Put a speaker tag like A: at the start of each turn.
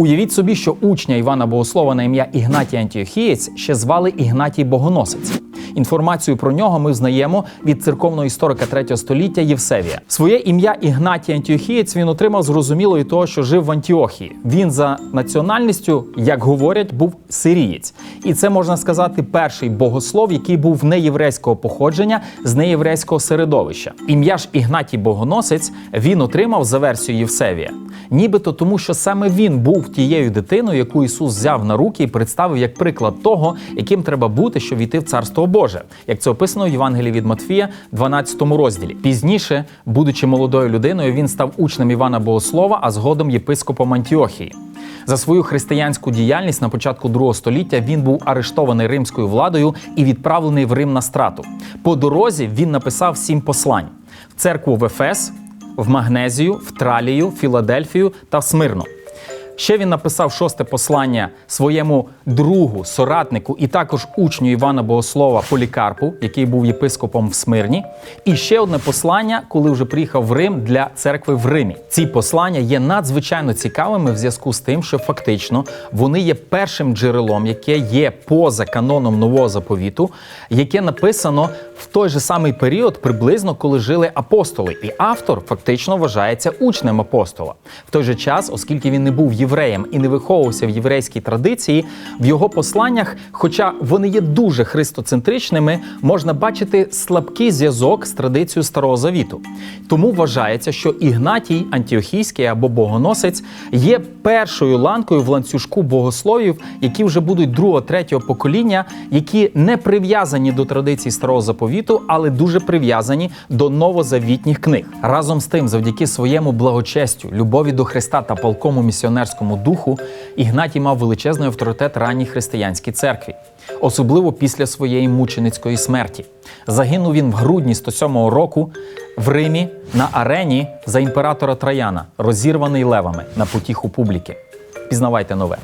A: Уявіть собі, що учня Івана Богослова на ім'я Ігнатій Антіохієць ще звали Ігнатій Богоносець. Інформацію про нього ми знаємо від церковного історика 3 століття Євсевія. Своє ім'я Ігнатій Антіохієць він отримав зрозуміло і того, що жив в Антіохії. Він за національністю, як говорять, був сирієць. І це можна сказати перший богослов, який був неєврейського походження з неєврейського середовища. Ім'я ж Ігнатій Богоносець він отримав за версією Євсевія. Нібито тому, що саме він був тією дитиною, яку Ісус взяв на руки і представив як приклад того, яким треба бути, щоб війти в Царство Боже, як це описано в Євангелії від Матфія, 12 розділі. Пізніше, будучи молодою людиною, він став учнем Івана Богослова, а згодом єпископом Антіохії. За свою християнську діяльність на початку другого століття він був арештований римською владою і відправлений в Рим на страту. По дорозі він написав сім послань в церкву в Ефес, в Магнезію, в Тралію, Філадельфію та в Смирну. Ще він написав шосте послання своєму другу, соратнику і також учню Івана Богослова Полікарпу, який був єпископом в Смирні. І ще одне послання, коли вже приїхав в Рим для церкви в Римі. Ці послання є надзвичайно цікавими в зв'язку з тим, що фактично вони є першим джерелом, яке є поза каноном нового заповіту, яке написано в той же самий період, приблизно коли жили апостоли. І автор фактично вважається учнем апостола. В той же час, оскільки він не був євреєм і не виховувався в єврейській традиції, в його посланнях, хоча вони є дуже христоцентричними, можна бачити слабкий зв'язок з традицією Старого Завіту. Тому вважається, що Ігнатій Антіохійський або богоносець є першою ланкою в ланцюжку богословів, які вже будуть другого, третього покоління, які не прив'язані до традицій Старого Заповіту, але дуже прив'язані до новозавітніх книг. Разом з тим, завдяки своєму благочестю, любові до Христа та палкому місіонерському духу, Ігнатій мав величезний авторитет ранній християнській церкві, особливо після своєї мученицької смерті. Загинув він в грудні 107 року в Римі на арені за імператора Траяна, розірваний левами на потіху публіки. Пізнавайте нове.